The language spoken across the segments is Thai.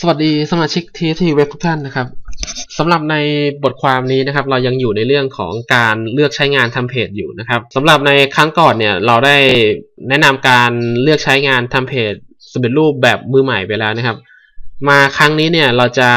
สวัสดีสมาชิกทีทีเว็บทุกท่านนะครับสำหรับในบทความนี้นะครับ เรายังอยู่ในเรื่องของการเลือกใช้งานทำเพจอยู่นะครับสำหรับในครั้งก่อนเนี่ยเราได้แนะนำการเลือกใช้งานทำเพจสำเร็จรูปแบบมือใหม่ไปแล้วนะครับ มาครั้งนี้เนี่ยเราจะ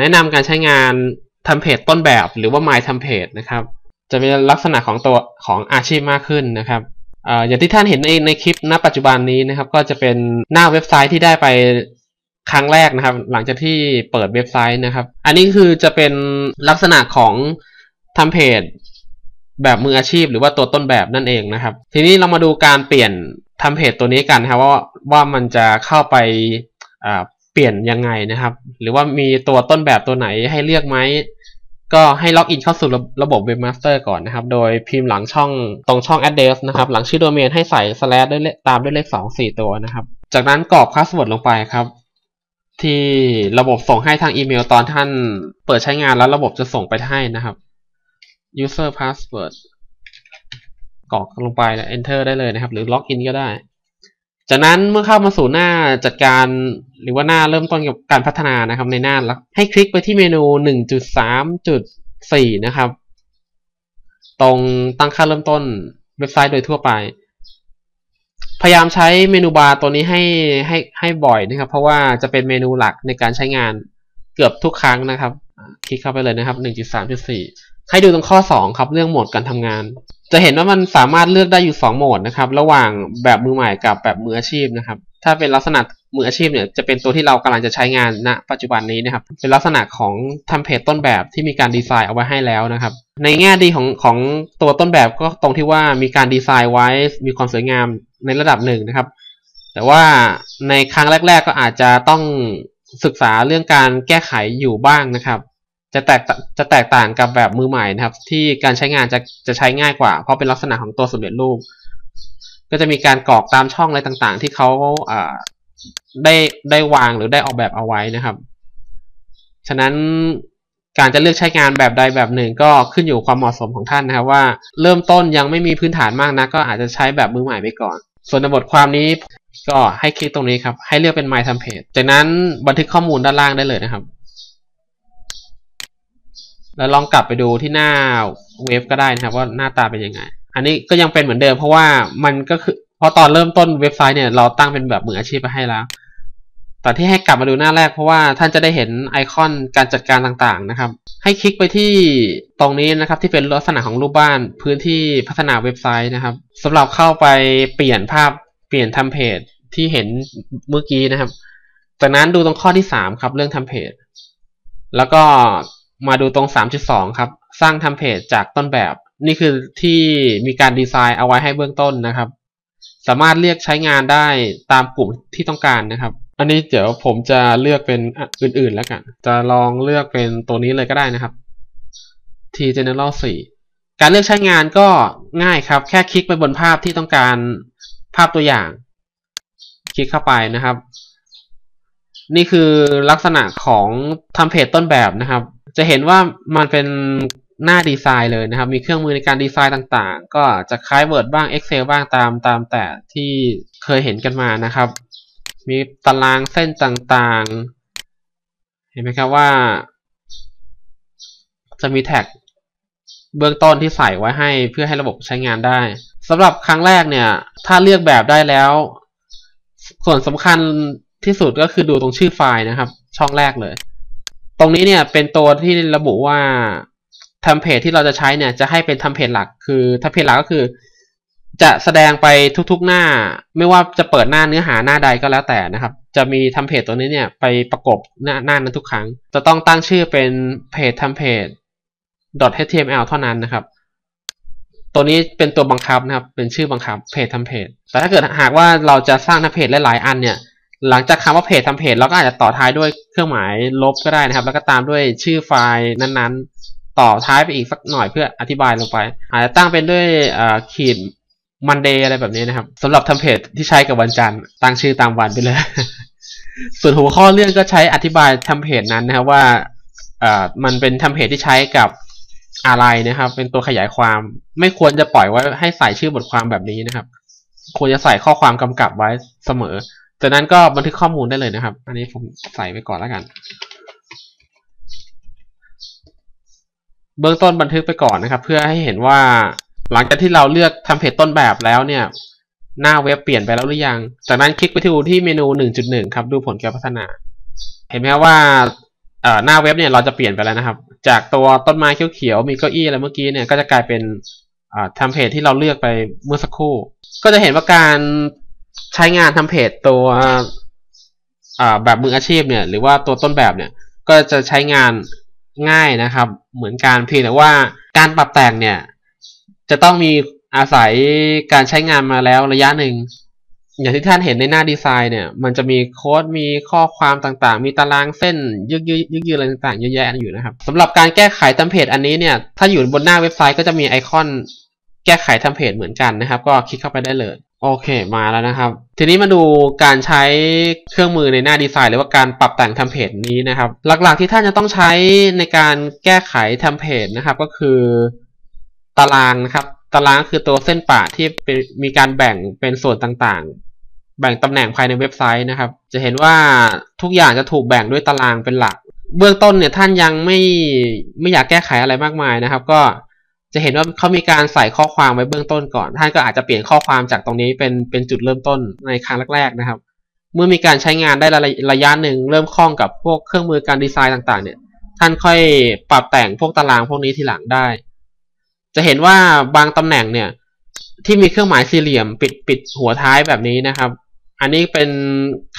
แนะนำการใช้งานทำเพจต้นแบบหรือว่า My ทำเพจนะครับ จะเป็นลักษณะของตัวของอาชีพมากขึ้นนะครับอย่างที่ท่านเห็นในในคลิปณปัจจุบันนี้นะครับ ก็จะเป็นหน้าเว็บไซต์ที่ได้ไป ครั้งแรกนะครับ หลังจากที่เปิดเว็บไซต์นะครับ อันนี้คือจะเป็นลักษณะของทำเพจแบบมืออาชีพ หรือว่าตัวต้นแบบนั่นเองนะครับ ทีนี้เรามาดูการเปลี่ยนทำเพจตัวนี้กันครับว่าว่ามันจะเข้าไปเปลี่ยนยังไงนะครับ หรือว่ามีตัวต้นแบบตัวไหนให้เลือกไหมก็ให้ล็อกอินเข้าสู่ระบบ Webmaster ก่อนนะครับ โดยพิมพ์หลังช่องตรงช่อง address นะครับ หลังชื่อโดเมนให้ใส่ slash ด้วยตามด้วยเลข 2 4 ตัวนะครับ จากนั้นกรอกพาสเวิร์ดลงไปครับ ที่ระบบส่งให้ทางอีเมลตอนท่านเปิดใช้งานแล้วระบบจะส่งไปให้นะครับ user password กรอกลงไปแล้ว enter ได้เลยนะครับ หรือ login ก็ได้ จากนั้นเมื่อเข้ามาสู่หน้าจัดการหรือว่าหน้าเริ่มต้นกับการพัฒนานะครับ ในหน้าแล้วให้คลิกไปที่เมนู 1.3.4 นะครับ ตรงตั้งค่าเริ่มต้นเว็บไซต์โดยทั่วไป พยายามใช้เมนูบาร์ตัวนี้ให้ให้ให้บ่อยนะครับ เพราะว่าจะเป็นเมนูหลักในการใช้งานเกือบทุกครั้งนะครับ คลิกเข้าไปเลยนะครับ 1.3.4 ให้ดูตรงข้อ 2 ครับ เรื่องโหมดการทำงาน จะเห็นว่ามันสามารถเลือกได้อยู่ 2 โหมดนะครับ ระหว่างแบบมือใหม่กับแบบมืออาชีพนะครับ ถ้าเป็นลักษณะ มืออาชีพเนี่ยจะเป็นตัวที่เรากำลังจะใช้งานณปัจจุบันนี้นะครับเป็นลักษณะของทำเพจต้นแบบที่มีการดีไซน์เอาไว้ให้แล้วนะครับ ในแง่ดีของของตัวต้นแบบก็ตรงที่ว่ามีการดีไซน์ไว้มีความสวยงามในระดับหนึ่งนะครับ แต่ว่าในครั้งแรก ๆ ก็อาจจะต้องศึกษาเรื่องการแก้ไขอยู่บ้างนะครับ จะแตกจะแตกต่างกับแบบมือใหม่นะครับ ที่การใช้งานจะจะใช้ง่ายกว่า เพราะเป็นลักษณะของตัวสำเร็จรูปก็จะมีการกรอกตามช่องอะไรต่างๆ ที่เขา ได้ได้วางหรือได้ออกแบบเอาไว้นะครับ ฉะนั้นการจะเลือกใช้งานแบบใดแบบหนึ่งก็ขึ้นอยู่ความเหมาะสมของท่านนะครับว่า เริ่มต้นยังไม่มีพื้นฐานมากนะก็อาจจะใช้แบบมือใหม่ไปก่อน ส่วนในบทความนี้ก็ให้คลิกตรงนี้ครับ ให้เลือกเป็น My Template จากนั้นบันทึกข้อมูลด้านล่างได้เลยนะครับ แล้วลองกลับไปดูที่หน้าเว็บก็ได้นะครับว่าหน้าตาเป็นยังไง อันนี้ก็ยังเป็นเหมือนเดิมเพราะว่ามันก็คือพอตอนเริ่มต้นเว็บไซต์เนี่ยเราตั้งเป็นแบบมืออาชีพไปให้แล้ว แต่ที่ให้กลับมาดูหน้าแรกเพราะว่าท่านจะได้เห็นไอคอนการจัดการต่างๆนะครับ ให้คลิกไปที่ตรงนี้นะครับที่เป็นลักษณะของรูปบ้านพื้นที่พัฒนาเว็บไซต์นะครับสำหรับเข้าไปเปลี่ยนภาพเปลี่ยนทำเพจที่เห็นเมื่อกี้นะครับ จากนั้นดูตรงข้อที่ 3 ครับเรื่องทำเพจ แล้วก็มาดูตรง 3.2 ครับ สร้างทำเพจจากต้นแบบ นี่คือที่มีการดีไซน์เอาไว้ให้เบื้องต้นนะครับ สามารถเรียกใช้งานได้ตามกลุ่มที่ต้องการนะครับ อันนี้เดี๋ยวผมจะเลือกเป็นอื่นๆแล้วกัน จะลองเลือกเป็นตัวนี้เลยก็ได้นะครับ T General 4 การเลือกใช้งานก็ง่ายครับ แค่คลิกไปบนภาพที่ต้องการภาพตัวอย่าง คลิกเข้าไปนะครับ นี่คือลักษณะของทำเพจต้นแบบนะครับ จะเห็นว่ามันเป็น หน้าดีไซน์เลยนะครับ มีเครื่องมือในการดีไซน์ต่างๆ ก็จะคล้าย Word บ้าง Excel บ้างตามตามแต่ที่เคยเห็นกันมานะครับ มีตารางเส้นต่างๆ เห็นไหมครับว่า จะมีแท็กเบื้องต้นที่ใส่ไว้ให้เพื่อให้ระบบใช้งานได้สำหรับครั้งแรกเนี่ย ถ้าเลือกแบบได้แล้ว ส่วนสำคัญที่สุดก็คือดูตรงชื่อไฟล์นะครับ ช่องแรกเลย ตรงนี้เนี่ยเป็นตัวที่ระบุว่า ทำเพจที่เราจะใช้เนี่ยจะให้เป็นทำเพจหลัก คือทำเพจหลักก็คือ จะแสดงไปทุกๆหน้า ไม่ว่าจะเปิดหน้าเนื้อหาหน้าใดก็แล้วแต่นะครับ จะมีทำเพจตัวนี้เนี่ยไปประกบหน้าหน้านั้นทุกครั้ง จะต้องตั้งชื่อเป็นเพจทำเพจ .html เท่านั้นนะครับ ตัวนี้เป็นตัวบังคับนะครับ เป็นชื่อบังคับเพจทำเพจ แต่ถ้าเกิดหากว่าเราจะสร้างทำเพจหลายๆอันเนี่ย หลังจากคำว่าเพจทำเพจเราก็อาจจะต่อท้ายด้วยเครื่องหมายลบก็ได้นะครับ แล้วก็ตามด้วยชื่อไฟล์นั้นๆ ต่อท้ายไปอีกสักหน่อยเพื่ออธิบายลงไป อาจจะตั้งเป็นด้วยขีดมันเดย์อะไรแบบนี้นะครับสำหรับทำเพจที่ใช้กับวันจันทร์ตั้งชื่อตามวันไปเลย ส่วนหัวข้อเรื่องก็ใช้อธิบายทำเพจนั้นนะครับว่าเอ่อมันเป็นทำเพจที่ใช้กับอะไรนะครับ เป็นตัวขยายความไม่ควรจะปล่อยไว้ให้ใส่ชื่อบทความแบบนี้นะครับ ควรจะใส่ข้อความกำกับไว้เสมอจากนั้นก็บันทึกข้อมูลได้เลยนะครับ อันนี้ผมใส่ไว้ก่อนแล้วกัน เบื้องต้นบันทึกไปก่อนนะครับ เพื่อให้เห็นว่าหลังจากที่เราเลือกทำเพจต้นแบบแล้วเนี่ย หน้าเว็บเปลี่ยนไปแล้วหรือยัง จากนั้นคลิกไปที่ที่เมนู 1.1 ครับ ดูผลการพัฒนา เห็นไหมครับว่าหน้าเว็บเนี่ยเราจะเปลี่ยนไปแล้วนะครับ จากตัวต้นไม้เขียวๆมีเก้าอี้อะไรเมื่อกี้เนี่ยก็จะกลายเป็นทำเพจที่เราเลือกไปเมื่อสักครู่ ก็จะเห็นว่าการใช้งานทำเพจตัวแบบมืออาชีพเนี่ย หรือว่าตัวต้นแบบเนี่ย ก็จะใช้งาน ง่ายนะครับ เหมือนการเพียงแต่ว่าการปรับแต่งเนี่ย จะต้องมีอาศัยการใช้งานมาแล้วระยะหนึ่ง อย่างที่ท่านเห็นในหน้าดีไซน์เนี่ย มันจะมีโค้ดมีข้อความต่างๆ มีตารางเส้นยึกยืยึกยือะไรต่างๆเยอะแยะอยู่นะครับสำหรับการแก้ไขทำเพจอันนี้เนี่ย ถ้าอยู่บนหน้าเว็บไซต์ก็จะมีไอคอนแก้ไขทำเพจเหมือนกันนะครับ ก็คลิกเข้าไปได้เลย โอเคมาแล้วนะครับ ทีนี้มาดูการใช้เครื่องมือในหน้าดีไซน์ หรือว่าการปรับแต่งทำเพจนี้นะครับ หลักๆที่ท่านจะต้องใช้ในการแก้ไขทำเพจนะครับ ก็คือตารางนะครับ ตารางคือตัวเส้นป่าที่มีการแบ่งเป็นส่วนต่างๆ แบ่งตำแหน่งภายในเว็บไซต์นะครับ จะเห็นว่าทุกอย่างจะถูกแบ่งด้วยตารางเป็นหลัก เบื้องต้นเนี่ยท่านยังไม่ไม่อยากแก้ไขอะไรมากมายนะครับ ก็ จะเห็นว่าเขามีการใส่ข้อความไว้เบื้องต้นก่อน ท่านก็อาจจะเปลี่ยนข้อความจากตรงนี้เป็นเป็นจุดเริ่มต้นในครั้งแรกๆนะครับ เมื่อมีการใช้งานได้ระยะหนึ่งเริ่มคล่องกับพวกเครื่องมือการดีไซน์ต่างๆ เนี่ย ท่านค่อยปรับแต่งพวกตารางพวกนี้ทีหลังได้ จะเห็นว่าบางตำแหน่งเนี่ย ที่มีเครื่องหมายสี่เหลี่ยมปิดปิดหัวท้ายแบบนี้นะครับ อันนี้เป็น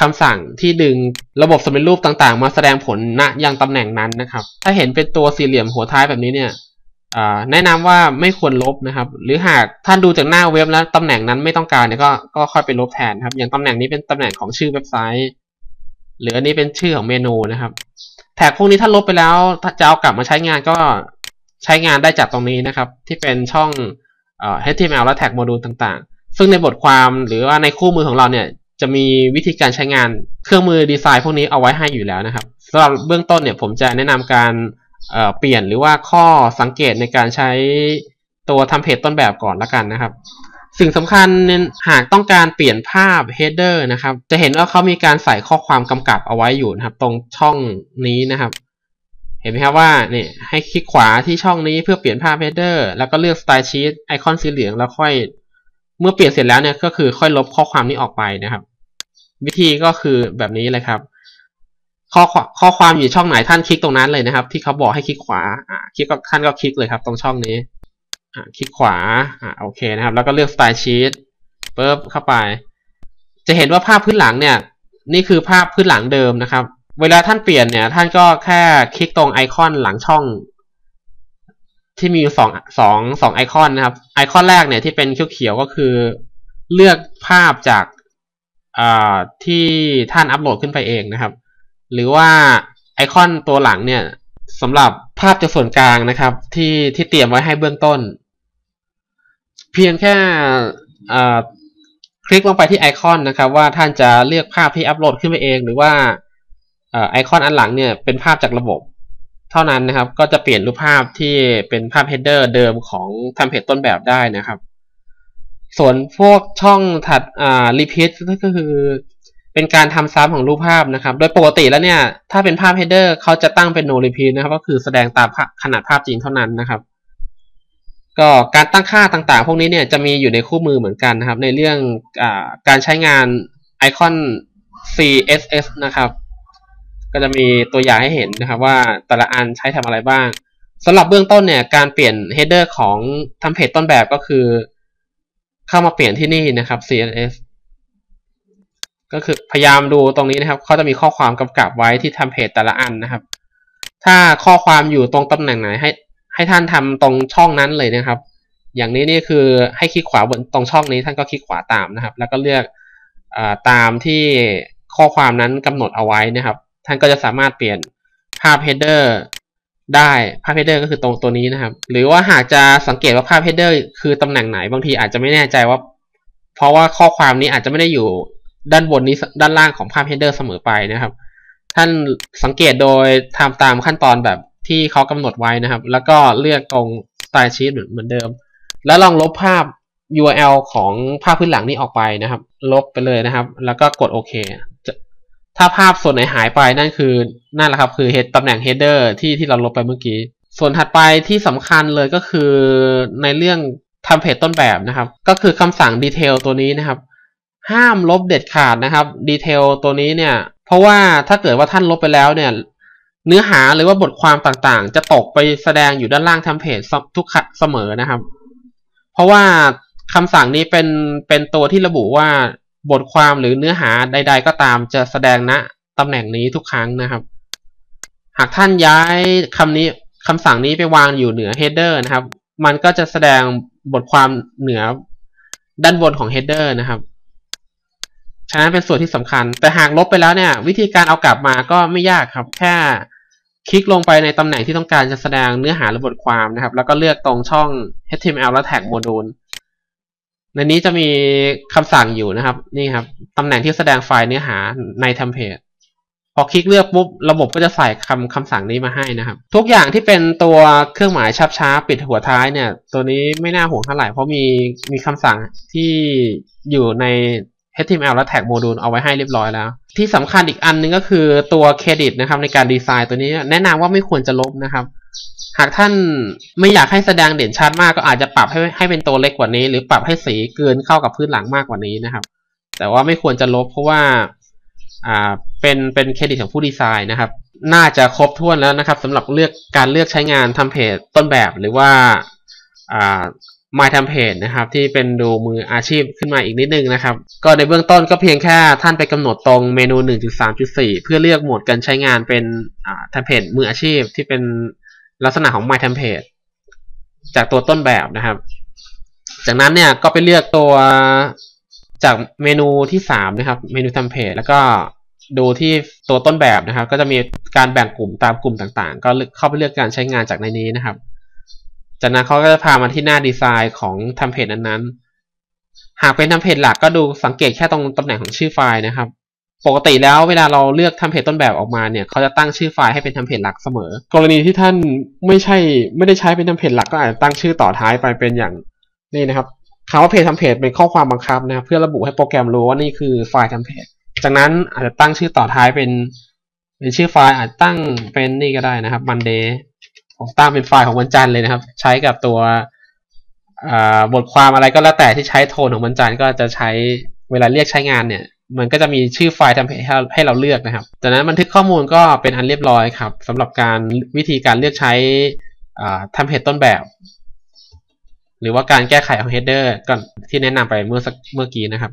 คำสั่งที่ดึงระบบสำเร็จรูปต่างๆ มาแสดงผลณยังตำแหน่งนั้นนะครับ ถ้าเห็นเป็นตัวสี่เหลี่ยมหัวท้ายแบบนี้เนี่ย แนะนำว่าไม่ควรลบนะครับ หรือหากท่านดูจากหน้าเว็บแล้วตำแหน่งนั้นไม่ต้องการเนี่ยก็ก็ค่อยไปลบแทนครับ อย่างตำแหน่งนี้เป็นตำแหน่งของชื่อเว็บไซต์ หรืออันนี้เป็นชื่อของเมนูนะครับ แท็กพวกนี้ถ้าลบไปแล้วถ้าจะเอากลับมาใช้งานก็ใช้งานได้จากตรงนี้นะครับ ที่เป็นช่อง HTML และแท็กโมดูลต่างๆ ซึ่งในบทความหรือว่าในคู่มือของเราเนี่ยจะมีวิธีการใช้งานเครื่องมือดีไซน์พวกนี้เอาไว้ให้อยู่แล้วนะครับสำหรับเบื้องต้นเนี่ยผมจะแนะนำการ เปลี่ยนหรือว่าข้อสังเกตในการใช้ตัวทำเพจต้นแบบก่อนละกันนะครับ สิ่งสำคัญหากต้องการเปลี่ยนภาพ header นะครับ จะเห็นว่าเขามีการใส่ข้อความกำกับเอาไว้อยู่นะครับ ตรงช่องนี้นะครับ เห็นไหมครับว่าเนี่ยให้คลิกขวาที่ช่องนี้เพื่อเปลี่ยนภาพ header แล้วก็เลือก style sheet ไอคอนสีเหลืองแล้วค่อย เมื่อเปลี่ยนเสร็จแล้วเนี่ยก็คือค่อยลบข้อความนี้ออกไปนะครับ วิธีก็คือแบบนี้เลยครับ ข้อข้อความอยู่ช่องไหนท่านคลิกตรงนั้นเลยนะครับ ที่เขาบอกให้คลิกขวาอ่าคลิกก็ท่านก็คลิกเลยครับ ตรงช่องนี้อ่าคลิกขวาอ่าโอเคนะครับ แล้วก็เลือก Style Sheet ปุ๊บเข้าไป จะเห็นว่าภาพพื้นหลังเนี่ย นี่คือภาพพื้นหลังเดิมนะครับ เวลาท่านเปลี่ยนเนี่ย ท่านก็แค่คลิกตรงไอคอนหลังช่อง ที่มีอยู่สองสองสองไอคอนนะครับ ไอคอนแรกเนี่ยที่เป็นเขียวๆก็คือ เลือกภาพจากอ่าที่ท่านอัปโหลดขึ้นไปเองนะครับ หรือว่าไอคอนตัวหลังเนี่ยสำหรับภาพจากส่วนกลางนะครับ ที่ที่เตรียมไว้ให้เบื้องต้น เพียงแค่คลิกลงไปที่ไอคอนนะครับ ว่าท่านจะเลือกภาพที่อัปโหลดขึ้นไปเอง หรือว่าไอคอนอันหลังเนี่ยเป็นภาพจากระบบ เท่านั้นนะครับ ก็จะเปลี่ยนรูปภาพที่เป็นภาพเฮดเดอร์เดิมของทำเพจต้นแบบได้นะครับ ส่วนพวกช่องถัดอ่ารีพีทก็คือ เป็นการทำซ้ำของรูปภาพนะครับ โดยปกติแล้วเนี่ย ถ้าเป็นภาพ header เขาจะตั้งเป็น no repeat นะครับ ก็คือแสดงตามขนาดภาพจริงเท่านั้นนะครับ ก็การตั้งค่าต่างๆ พวกนี้เนี่ยจะมีอยู่ในคู่มือเหมือนกันนะครับ ในเรื่องอการใช้งานไอคอน CSS นะครับ ก็จะมีตัวอย่างให้เห็นนะครับ ว่าแต่ละอันใช้ทำอะไรบ้างสำหรับเบื้องต้นเนี่ยการเปลี่ยน header ของทำเพจต้นแบบก็คือ เข้ามาเปลี่ยนที่นี่นะครับ CSS ก็คือพยายามดูตรงนี้นะครับเขาจะมีข้อความกำกับไว้ที่ทำเพจแต่ละอันนะครับ ถ้าข้อความอยู่ตรงตำแหน่งไหนให้ ให้ท่านทำตรงช่องนั้นเลยนะครับ อย่างนี้นี่คือให้คลิกขวาบนตรงช่องนี้ท่านก็คลิกขวาตามนะครับ แล้วก็เลือกอตามที่ข้อความนั้นกำหนดเอาไว้นะครับ ท่านก็จะสามารถเปลี่ยนภาพ header ได้ภาพ header ก็คือตรงตัวนี้นะครับ หรือว่าหากจะสังเกตว่าภาพ header คือตำแหน่งไหนบางทีอาจจะไม่แน่ใจว่า เพราะว่าข้อความนี้อาจจะไม่ได้อยู่ ด้านบนนี้ด้านล่างของภาพ header เสมอไปนะครับ ท่านสังเกตโดยทำตามขั้นตอนแบบที่เขากำหนดไว้นะครับ แล้วก็เลือกตรง style sheet เหมือนเดิม แล้วลองลบภาพ URL ของภาพพื้นหลังนี้ออกไปนะครับ ลบไปเลยนะครับ แล้วก็กดโอเคถ้าภาพส่วนไหนหายไปนั่นคือนั่นแหละครับ คือ head ตำแหน่ง header ที่ที่เราลบไปเมื่อกี้ ส่วนถัดไปที่สำคัญเลยก็คือในเรื่องทำเพจต้นแบบนะครับ ก็คือคำสั่ง detail ตัวนี้นะครับ ห้ามลบเด็ดขาดนะครับ detail ตัวนี้เนี่ย เพราะว่าถ้าเกิดว่าท่านลบไปแล้วเนี่ย เนื้อหาหรือว่าบทความต่างๆ จะตกไปแสดงอยู่ด้านล่างทำเพจทุกเสมอนะครับ เพราะว่าคำสั่งนี้เป็นเป็นตัวที่ระบุว่าบทความหรือเนื้อหาใด ๆ ก็ตามจะแสดงณตำแหน่งนี้ทุกครั้งนะครับ หากท่านย้ายคำนี้คำสั่งนี้ไปวางอยู่เหนือ header นะครับ มันก็จะแสดงบทความเหนือด้านบนของ header นะครับ ฉะนั้นเป็นส่วนที่สำคัญ แต่หากลบไปแล้วเนี่ย วิธีการเอากลับมาก็ไม่ยากครับ แค่คลิกลงไปในตำแหน่งที่ต้องการจะแสดงเนื้อหาหรือบทความนะครับ แล้วก็เลือกตรงช่อง HTML และ tag module ในนี้จะมีคำสั่งอยู่นะครับ นี่ครับตำแหน่งที่แสดงไฟล์เนื้อหาในเทมเพลตพอคลิกเลือกปุ๊บระบบก็จะใส่คำคำสั่งนี้มาให้นะครับ ทุกอย่างที่เป็นตัวเครื่องหมายชับช้าปิดหัวท้ายเนี่ย ตัวนี้ไม่น่าห่วงเท่าไหร่เพราะมีมีคำสั่งที่อยู่ใน HTML และ tag module เอาไว้ให้เรียบร้อยแล้ว ที่สำคัญอีกอันนึงก็คือตัวเครดิตนะครับในการดีไซน์ตัวนี้แนะนำว่าไม่ควรจะลบนะครับ หากท่านไม่อยากให้แสดงเด่นชัดมากก็อาจจะปรับให้ให้เป็นตัวเล็กกว่านี้ หรือปรับให้สีเกินเข้ากับพื้นหลังมากกว่านี้นะครับ แต่ว่าไม่ควรจะลบเพราะว่าอ่าเป็นเป็นเครดิตของผู้ดีไซน์นะครับ น่าจะครบถ้วนแล้วนะครับสำหรับเลือกการเลือกใช้งานทำเพจต้นแบบหรือว่า My Template นะครับที่เป็นดูมืออาชีพขึ้นมาอีกนิดนึงนะครับ ก็ในเบื้องต้นก็เพียงแค่ท่านไปกำหนดตรงเมนู 1.3.4 เพื่อเลือกโหมดการใช้งานเป็นอ่า Template มืออาชีพที่เป็นลักษณะของ My Template จากตัวต้นแบบนะครับ จากนั้นเนี่ยก็ไปเลือกตัวจากเมนูที่3นะครับเมนู Template แล้วก็ดูที่ตัวต้นแบบนะครับ ก็จะมีการแบ่งกลุ่มตามกลุ่มต่างๆ ก็เข้าไปเลือกการใช้งานจากในนี้นะครับ จากนั้นเขาก็จะพามาที่หน้าดีไซน์ของเทมเพลตนั้นๆ หากเป็นเทมเพลตหลักก็ดูสังเกตแค่ตรงตำแหน่งของชื่อไฟล์นะครับ ปกติแล้วเวลาเราเลือกเทมเพลตต้นแบบออกมาเนี่ยเขาจะตั้งชื่อไฟล์ให้เป็นเทมเพลตหลักเสมอ กรณีที่ท่านไม่ใช่ไม่ได้ใช้เป็นเทมเพลตหลักก็อาจจะตั้งชื่อต่อท้ายไปเป็นอย่างนี่นะครับคำว่าเพจทมเพลตเป็นข้อความบังคับนะครับเพื่อระบุให้โปรแกรมรู้ว่านี่คือไฟล์ทมเพลตจากนั้นอาจจะตั้งชื่อต่อท้ายเป็น เป็นชื่อไฟล์อาจตั้งเป็นนี่ก็ได้นะครับ Monday ผมตั้งเป็นไฟล์ของวันจันทร์เลยนะครับ ใช้กับตัวบทความอะไรก็แล้วแต่ที่ใช้โทนของวันจันทร์ก็จะใช้เวลาเรียกใช้งานเนี่ยมันก็จะมีชื่อไฟล์ทำเพจให้เราเลือกนะครับ จากนั้นบันทึกข้อมูลก็เป็นอันเรียบร้อยครับสำหรับการวิธีการเลือกใช้ทำเพจต้นแบบ หรือว่าการแก้ไขของ header ก่อนที่แนะนำไปเมื่อเมื่อกี้นะครับ